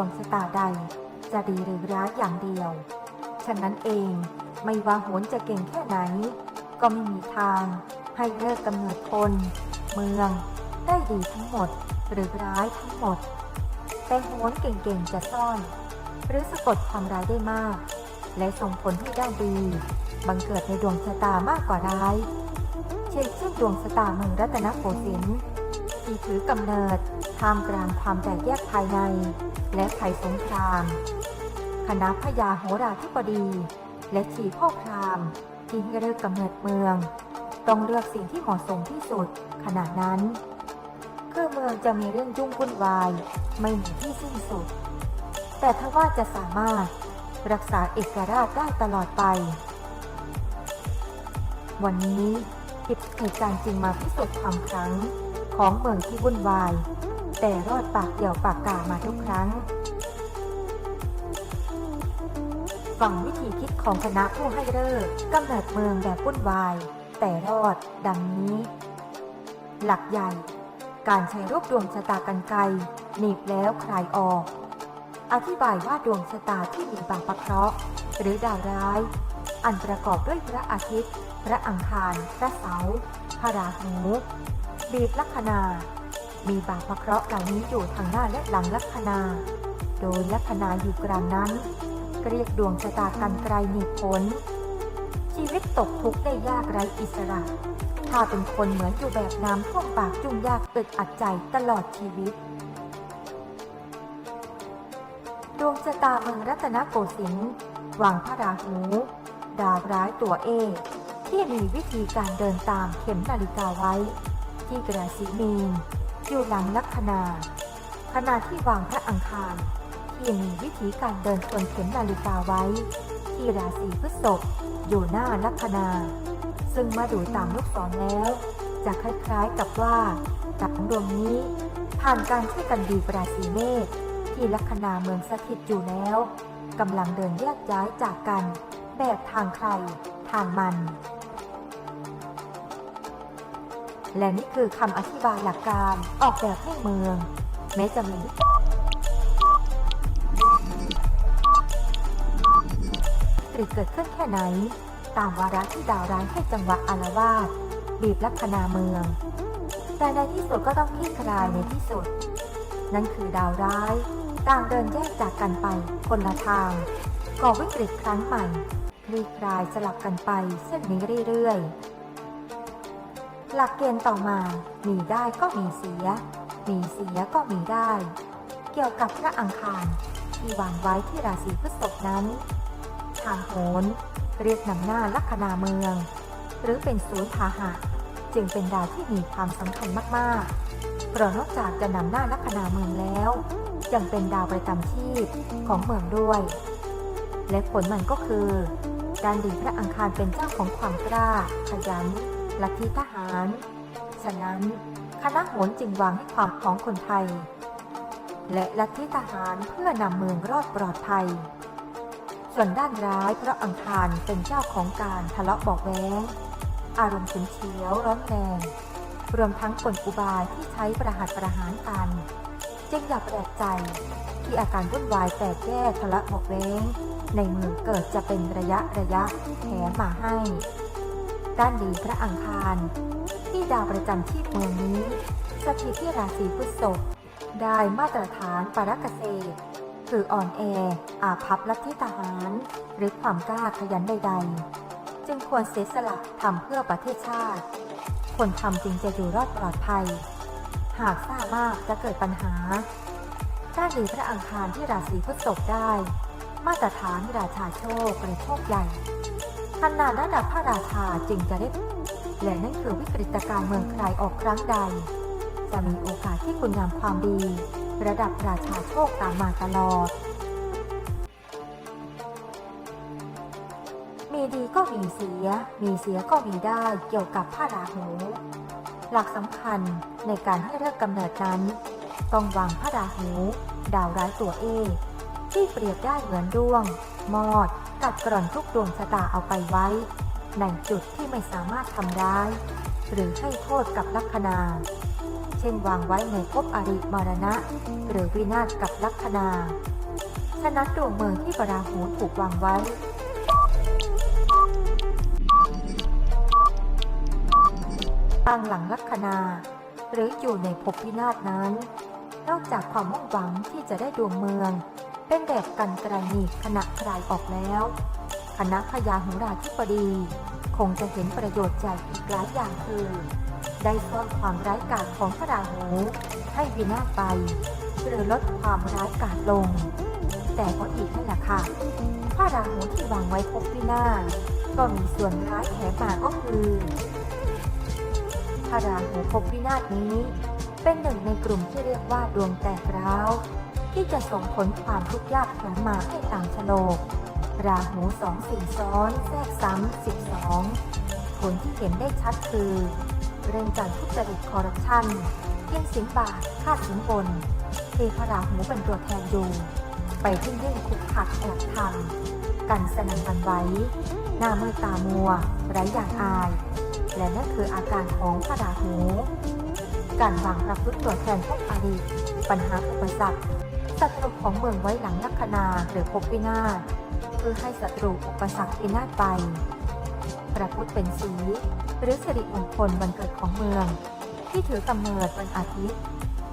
วงชะตาใด จะดีหรือร้ายอย่างเดียว ฉะนั้นเองไม่ว่าโหนจะเก่งแค่ไหน ก็ไม่มีทาง ให้เลิกกำเนิดคน เมือง ได้ดีทั้งหมด หรือร้ายทั้งหมด แต่โหนเก่งๆจะซ่อน หรือสะกดความร้ายได้มาก และส่งผลให้ได้ดี บังเกิดในดวงชะตามากกว่าร้าย เช่นเช่นดวงชะตาเมืองรัตนโกสินทร์ที่ถือกำเนิด ท่ามกลางความแตกแยกภายใน และภัยสงคราม คณะพญาโหราธิบดี และชีพ่อพรามที่เลือกกำเนิดเมือง ต้องเลือกสิ่งที่เหมาะสมที่สุดขณะนั้นคือเมืองจะมีเรื่องยุ่งวุ่นวาย ไม่มีที่สิ้นสุด แต่ถ้าว่าจะสามารถรักษาเอกราชได้ตลอดไป วันนี้เหตุการณ์จริงมาพิสูจน์ความครั้งของเมืองที่วุ่นวาย แต่รอดปากเดี่ยวปากกามาทุกครั้งฟังวิธีคิดของคณะผู้ให้เลิกกำเนิดเมืองแบบวุ่นวาย แต่รอดดังนี้ หลักใหญ่ การใช้รูปดวงชะตากันไกลหนีบแล้วคลายออก อธิบายว่าดวงชะตาที่มีบางประเคราะห์หรือดาวร้าย อันประกอบด้วยพระอาทิตย์ พระอังคาร พระเสาร์พระราหูบีบลัคนา มีบางพระเคราะห์เหล่านี้อยู่ทางหน้าและหลังลัคนา โดยลัคนาอยู่กลางนั้น เรียกดวงชะตากันไกลหนีบผลชีวิตตกทุกข์ได้ยากไร้อิสระ ถ้าเป็นคนเหมือนอยู่แบบน้ำท่วมปากจุ่มยากอึดอัดใจตลอดชีวิต ดวงชะตาเมืองรัตนโกสินทร์วางพระราหูดาวร้ายตัวเอที่มีวิธีการเดินตามเข็มนาฬิกาไว้ ที่กระสีมีน อยู่หลังลัคนา ขณะที่วางพระอังคารที่มีวิธีการเดินทวนเข็มนาฬิกาไว้ ที่ราศีพฤษภอยู่หน้าลัคนา ซึ่งมาดูตามลูกศรแล้ว จะคล้ายๆกับว่าดับดวงนี้ ผ่านการช่วยกันบีราศีเมษที่ลัคนาเมืองสถิตอยู่แล้วกำลังเดินแยกย้ายจากกัน แบบทางใครทางมัน และนี่คือคำอธิบายหลักการออกแบบให้เมือง แม้จะมีวิกฤตเกิดขึ้นแค่ไหน ตามวาระที่ดาวร้ายให้จังหวะอารวาสบีบลัคนาเมือง แต่ในที่สุดก็ต้องคลี่คลายในที่สุด นั่นคือดาวร้ายต่างเดินแยกจากกันไปคนละทางก่อวิกฤตครั้งใหม่คลี่คลายสลับกันไปเส้นนี้เรื่อยๆ หลักเกณฑ์ต่อมา มีได้ก็มีเสีย มีเสียก็มีได้ เกี่ยวกับพระอังคารที่วางไว้ที่ราศีพฤษภนั้น ทางโหนเรียกนำหน้าลัคนาเมือง หรือเป็นศูนย์พาหะ จึงเป็นดาวที่มีความสำคัญมากๆ เพราะนอกจากจะนำหน้าลัคนาเมืองแล้วยังเป็นดาวประจำชีพของเมืองด้วย และผลมันก็คือ การดีพระอังคารเป็นเจ้าของความกล้าขยันลัทธิทาร ฉะนั้นคณะโหนจึงวางให้ความของคนไทย และลัทธิทหารเพื่อนำเมืองรอดปลอดภัย ส่วนด้านร้ายเพราะอังคารเป็นเจ้าของการทะเลาะบอกแว้ง อารมณ์ฉุนเฉียวร้อนแรงรวมทั้งกลอุบายที่ใช้ประหัตประหารกัน จึงอย่าแปลกใจที่อาการวุ่นวายแตกแยกทะเลาะบอกแว้งในเมืองเกิดจะเป็นระยะระยะแถมมาให้ ด้านดีพระอังคาร ที่ดาวประจำที่เมืองนี้สถิตที่ราศีพฤษภได้มาตรฐานปรกเกษตรคืออ่อนแอ อาภัพลัทธิทหาร หรือความกล้าขยันใด ๆ จึงควรเสียสละทำเพื่อประเทศชาติ คนทำจึงจะอยู่รอดปลอดภัย หากทราบมากจะเกิดปัญหาด้านดีพระอังคารที่ราศีพฤษภได้ มาตรฐานราชาโชคหรือโชคใหญ่ ขนาดระดับพระราชาจึงจะได้และนั่นคือวิกฤตการเมืองใครออกครั้งใด จะมีโอกาสที่คุณงามความดี ระดับราชาโชคตามมาตลอด มีดีก็มีเสีย มีเสียก็มีได้เกี่ยวกับพระราหู หลักสำคัญในการให้เลิกกำเนิดนั้น ต้องวางพระราหู ดาวร้ายตัวเอที่เปรียบได้เหมือนดวง มอด กัดกร่อนทุกดวงชะตาเอาไปไว้ ในจุดที่ไม่สามารถทำร้าย หรือให้โทษกับลัคนา เช่นวางไว้ในภพอริมรณะ หรือวินาศกับลัคนา ฉะนั้นดวงเมืองที่ปราหูถูกวางไว้ตั้งหลังลัคนา หรืออยู่ในภพพินาศนั้น นอกจากความมุ่งหวังที่จะได้ดวงเมือง เป็นแบบกันไกรหนีขณะคลายออกแล้ว คณะพญาหุราธิบดี คงจะเห็นประโยชน์ใหญ่อีกหลายอย่างคือ ได้ซ่อนความร้ายกาจของพระราหูให้วินาศไป หรือลดความร้ายกาจลง แต่ก็อีกนั่นแหละค่ะพระราหูที่วางไว้พบวินาศก็มีส่วนร้ายแถมมาก็คือพระราหูภพวินาศนี้ เป็นหนึ่งในกลุ่มที่เรียกว่าดวงแตกร้าว ที่จะส่งผลความทุกข์ยากแถมมาให้ต่างชโลก ราหูสองสี่ซ้อนแทรกซ้ำสิบสองผลที่เห็นได้ชัดคือ เรื่องการทุจริตคอร์รัปชันเยี่ยงสินบาทค่าสินบนทีพระราหูเป็นตัวแทนอยู่ ไปที่ยิ่งคุกขัดแอบทำกันสนันหวันไหวหน้ามือตามัว ไร้อย่างอาย และนั่นคืออาการของพระราหู การวางประพฤติตัวแทนพวกอดีตปัญหาอุปสรรค ศัตรูของเมืองไว้หลังลัคนาหรือภพวินาศเพื่อให้ศัตรูอุปสรรคพินาศไป พระพุธเป็นสี หรือสิริมงคลวันเกิดของเมือง ที่ถือกำเนิดวันอาทิตย์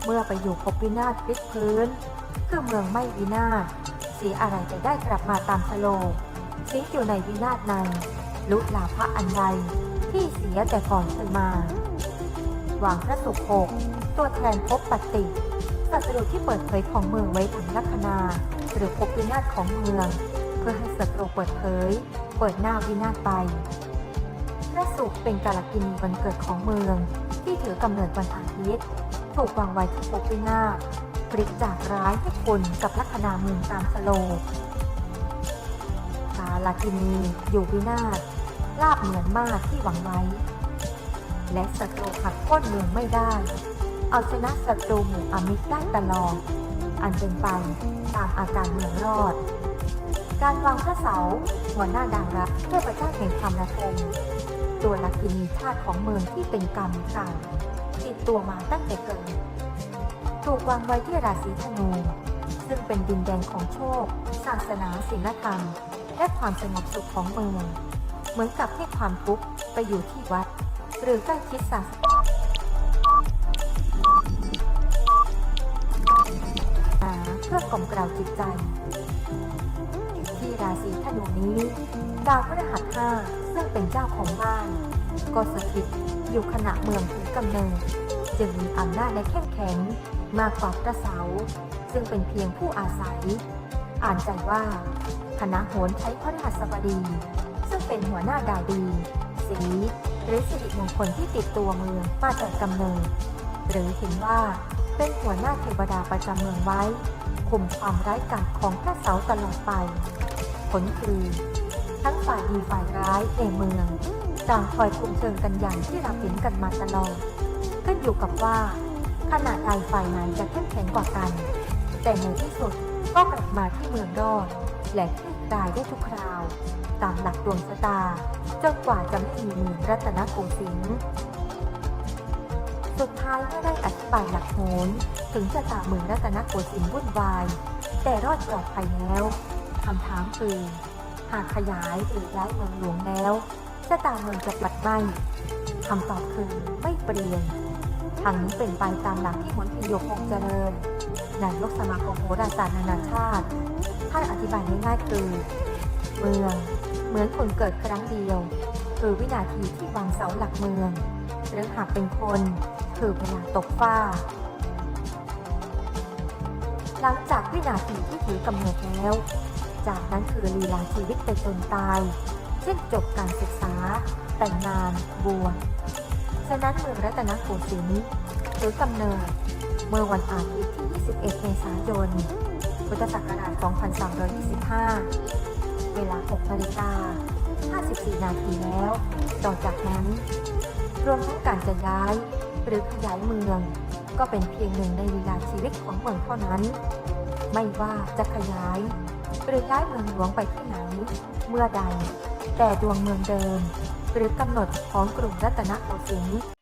เมื่อไปอยู่ภพวินาศพลิกพื้น คือเมืองไม่วินาศสีอะไรจะได้กลับมาตามสโลกสีอยู่ในวินาศในลุลาภะอันใดที่เสียแต่ก่อนเคยมา วางพระสุขหกตัวแทนภพปฏิ ศัตรูที่เปิดเผยของเมืองไว้ถึงลัคนา หรือภพวินาศของเมือง เพื่อให้ศัตรูเปิดเผย เปิดหน้าวินาศไป พระศุกร์เป็นกาลกินีวันเกิดของเมือง ที่ถือกำเนิดวันอาทิตย์ถูกวางไว้ที่ภพวินาศพลิกจากร้ายให้คนกับลัคนาเมืองตามสโลกกาลกินีอยู่วินาศลาบเหมือนมากที่หวังไว้ และศัตรูหักพ้นเมืองไม่ได้ เอาชนะศัตรูหมู่อมิตรได้ตลอด อันเป็นไปตามอาการเมืองรอด การวางพระเสาหัวหน้าดังรับเทพเจ้าแห่งธรรมและธงตัวลักินีชาติของเมืองที่เป็นกรรมเก่าติดตัวมาตั้งแต่เกิด ถูกวางไว้ที่ราศีธนู ซึ่งเป็นดินแดนของโชค ศาสนาศีลธรรม และความสงบสุขของเมือง เหมือนกับให้ความทุกข์ไปอยู่ที่วัด หรือใกล้ชิดศาสนา เพื่อกล่อมกล่าวจิตใจ ที่ราศีธนูนี้ดาวพฤหัสห้าซึ่งเป็นเจ้าของบ้าน ก็สถิตอยู่ขณะเมืองถึงกำเนิดจึงมีอำนาจและเข้มแข็งมากกว่าพระเสาซึ่งเป็นเพียงผู้อาศัย อ่านใจว่าคณะโหนใช้พระหัสบดี ซึ่งเป็นหัวหน้าดาวดี สีหรือสิริมงคลที่ติดตัวเมืองมาแต่กำเนิดหรือเห็นว่าเป็นหัวหน้าเทวดาประจำเมืองไว้ คุมความร้ายกาจของพระเสาตลอดไป ผลคือทั้งฝ่ายดีฝ่ายร้ายในเมืองต่างคอยคุมเชิงกันอย่างที่เราเห็นกันมาตลอดขึ้นอยู่กับว่าขนาดใดฝ่ายไหนจะเข้มแข็งกว่ากัน แต่ในที่สุดก็กลับมาที่เมืองรอดและคลี่คลายได้ทุกคราว ตามหลักดวงชะตาจนกว่าจะไม่มีเมืองรัตนโกสินทร์ สุดท้ายไม่ได้อธิบายหลักโหนถึงชะตาเมืองรัตนโกสินทร์วุ่นวาย แต่รอดปลอดภัยแล้วคำถามคือหากขยายหรือย้ายเมืองหลวงแล้วชะตาเมืองจะปัดไหมคำตอบคือไม่เปลี่ยนทางนี้เป็นไปตามหลักที่หนพิโยคงเจริญนายกสมาคมโหราศาสตร์นานาชาติท่านอธิบายง่ายๆคือ เมืองเหมือนคนเกิดครั้งเดียว คือวินาทีที่วางเสาหลักเมืองหรือหากเป็นคน คือเวลาตกฟ้า หลังจากวินาทีที่ถือกำเนิดแล้ว จากนั้นคือลีลาชีวิตไปจนตาย เช่นจบการศึกษา แต่งงาน บวช ฉะนั้นเมืองรัตนโกสินทร์หรือกำเนิด เมื่อวันอาทิตย์ที่ 21 เมษายน พุทธศักราช 2325 เวลา 6นาฬิกา54 นาทีแล้ว ต่อจากนั้น รวมทั้งการจะย้าย หรือขยายเมือง ก็เป็นเพียงหนึ่งในลีลาชีวิตของเมืองเท่านั้น ไม่ว่าจะขยาย หรือย้ายเมืองหลวงไปที่ไหน เมื่อใด แต่ดวงเมืองเดิม หรือกำหนดของกรุงรัตนโกสินทร์